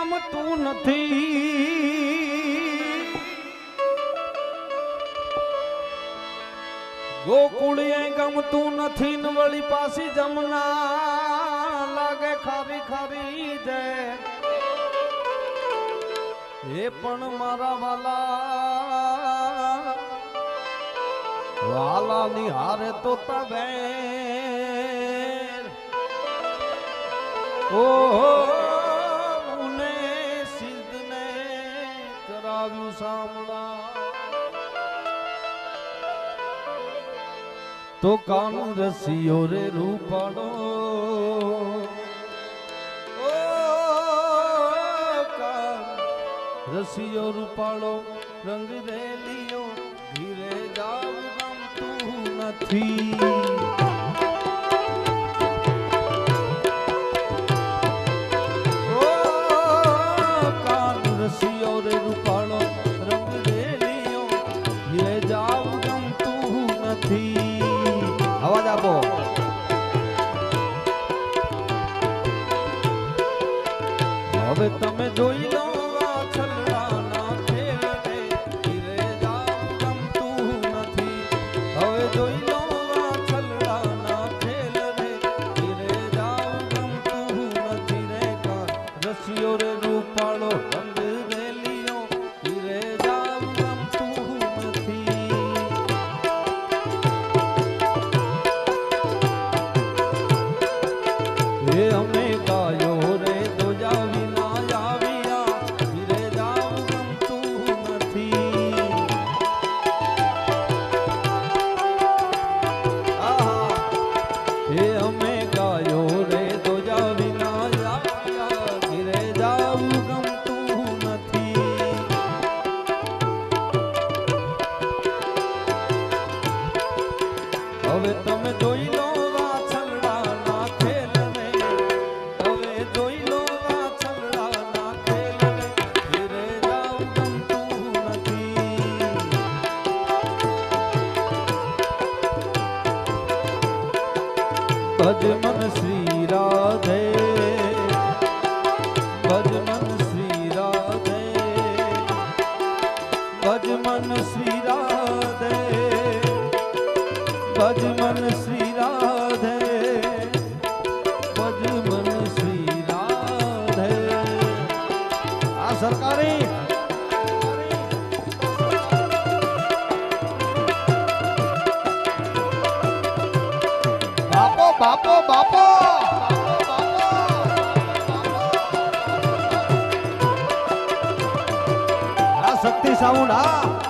ગમતું નથી. ગોકુળીએ ગમતું નથી ને વળી પાછી જમના લાગે ખારી ખારી દે એ પણ મારા વાલા. વાલાની હારે તો તવે ઓહો કરાવ્યું સામણા તો કાનું રસિયો રે કાન રસિયો રૂપાળો, રંગ રેલિયો ધીરે જાવ ગમતું નથી. હવે તમે જોઈ લો. હવે તમે જોઈ લો ખેલને હવે જોઈ લો નથી. ભજ મન શ્રી રાધે. ભજ શ્રી રાધે. ભજ શ્રી રાધે. ભજ મન શ્રી રાધે ભજ મન શ્રી રાધે આ સરકારી બાપો બાપો બાપો આ શક્તિ સાઉન્ડ હા